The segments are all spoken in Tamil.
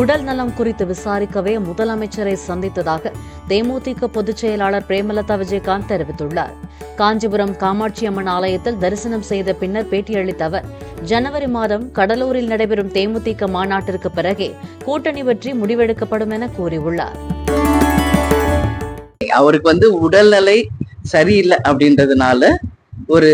உடல் நலம் குறித்து விசாரிக்கவே முதலமைச்சரை சந்தித்ததாக தேமுதிக பொதுச் செயலாளர் பிரேமலதா விஜயகாந்த் தெரிவித்துள்ளார். காஞ்சிபுரம் காமாட்சி அம்மன் ஆலயத்தில் தரிசனம் செய்த பின்னர் பேட்டியளித்த அவர் ஜனவரி மாதம் கடலூரில் நடைபெறும் தேமுதிக மாநாட்டிற்கு பிறகே கூட்டணி பற்றி முடிவெடுக்கப்படும் என கூறியுள்ளார். அவருக்கு வந்து உடல்நிலை சரியில்லை அப்படின்றதுனால ஒரு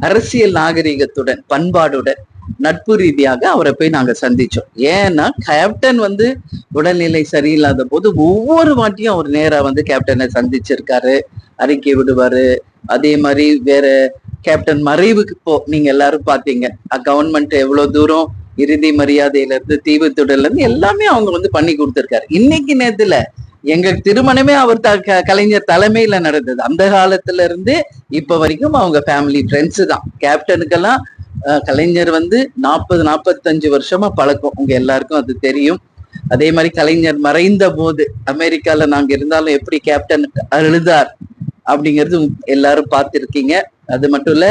அரசியல் நாகரிகத்துடன் பண்பாடுடன் நட்பு ரீதியாக அவரை போய் நாங்க சந்திச்சோம். ஏன்னா கேப்டன் வந்து உடல்நிலை சரியில்லாத போது ஒவ்வொரு வாட்டியும் அவர் நேரா வந்து கேப்டனை சந்திச்சிருக்காரு. அறிக்கை விடுவாரு. அதே மாதிரி வேற கேப்டன் மறைவுக்கு போ நீங்க எல்லாரும் பாத்தீங்க. கவர்மெண்ட் எவ்வளவு தூரம் இறுதி மரியாதையில இருந்து தீவுத்துடல இருந்து எல்லாமே அவங்க வந்து பண்ணி கொடுத்துருக்காரு. இன்னைக்கு நேரத்துல எங்க திருமணமே அவர் த- க- கலைஞர் தலைமையில நடந்தது. அந்த காலத்துல இருந்து இப்ப வரைக்கும் அவங்க ஃபேமிலி ஃப்ரெண்ட்ஸ் தான். கேப்டனுக்கெல்லாம் கலைஞர் வந்து நாற்பது நாற்பத்தஞ்சு வருஷமா பழக்கம். உங்க எல்லாருக்கும் அது தெரியும். அதே மாதிரி கலைஞர் மறைந்த போது அமெரிக்கால நாங்க இருந்தாலும் எப்படி கேப்டன் அழுதார் அப்படிங்கிறது எல்லாரும் பார்த்துருக்கீங்க. அது மட்டும் இல்ல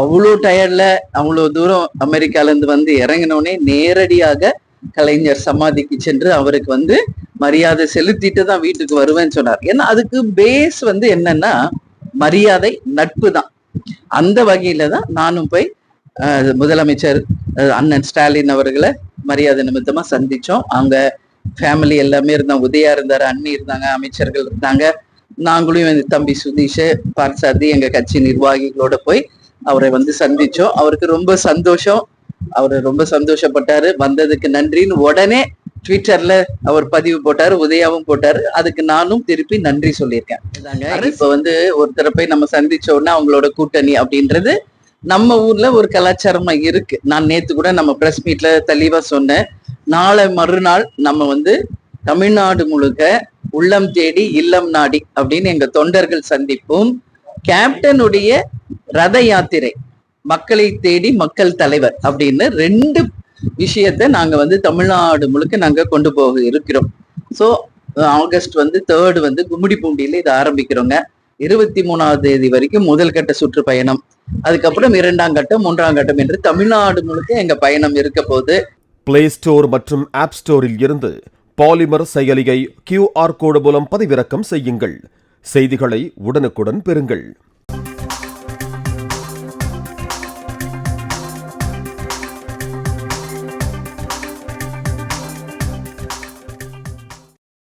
அவ்வளோ டயர்ட்ல அவ்வளோ தூரம் அமெரிக்கால இருந்து வந்து இறங்கினோடனே நேரடியாக கலைஞர் சமாதிக்கு சென்று அவருக்கு வந்து மரியாதை செலுத்திட்டு தான் வீட்டுக்கு வருவேன்னு சொன்னார். ஏன்னா அதுக்கு பேஸ் வந்து என்னன்னா மரியாதை நட்பு தான். அந்த வகையில தான் நானும் போய் முதலமைச்சர் அண்ணன் ஸ்டாலின் அவர்களை மரியாதை நிமித்தமா சந்திச்சோம். அவங்க ஃபேமிலி எல்லாமே இருந்தாங்க. உதயா இருந்தாரு அண்ணி இருந்தாங்க அமைச்சர்கள் இருந்தாங்க. நாங்களும் எங்க தம்பி சுதீஷ் பார்சாதி எங்க கட்சி நிர்வாகிகளோட போய் அவரை வந்து சந்திச்சோம். அவருக்கு ரொம்ப சந்தோஷம். அவர் ரொம்ப சந்தோஷப்பட்டாரு. வந்ததுக்கு நன்றின்னு உடனே ட்விட்டர்ல அவர் பதிவு போட்டாரு உதயாவும் போட்டாரு. அதுக்கு நானும் திருப்பி நன்றி சொல்லியிருக்கேன். இப்ப வந்து ஒருத்தரை போய் நம்ம சந்திச்ச உடனே அவங்களோட கூட்டணி அப்படின்றது நம்ம ஊர்ல ஒரு கலாச்சாரமா இருக்கு. நான் நேத்து கூட நம்ம பிரஸ் மீட்ல தெளிவா சொன்னேன். நாளை மறுநாள் நம்ம வந்து தமிழ்நாடு முழுக்க உள்ளம் தேடி இல்லம் நாடி அப்படின்னு எங்க தொண்டர்கள் சந்திப்போம் கேப்டனுடைய ரத யாத்திரை மக்களை தேடி மக்கள் தலைவர் அப்படின்னு ரெண்டு விஷயத்தை நாங்க வந்து தமிழ்நாடு முழுக்க நாங்க கொண்டு போக இருக்கிறோம். ஸோ ஆகஸ்ட் வந்து தேர்ட் வந்து கும்மிடி பூண்டியில இதை ஆரம்பிக்கிறோங்க. இருபத்தி மூணாவது தேதி வரைக்கும் முதல் கட்ட சுற்றுப்பயணம் அதுக்கப்புறம் இரண்டாம் கட்டம் மூன்றாம் கட்டம் என்று தமிழ்நாடு முழுக்க எங்க பயணம் இருக்க போகுது. பிளே ஸ்டோர் மற்றும் ஆப் ஸ்டோரில் இருந்து பாலிமர் செயலியை கியூஆர் கோடு மூலம் பதிவிறக்கம் செய்யுங்கள். செய்திகளை உடனுக்குடன் பெறுங்கள்.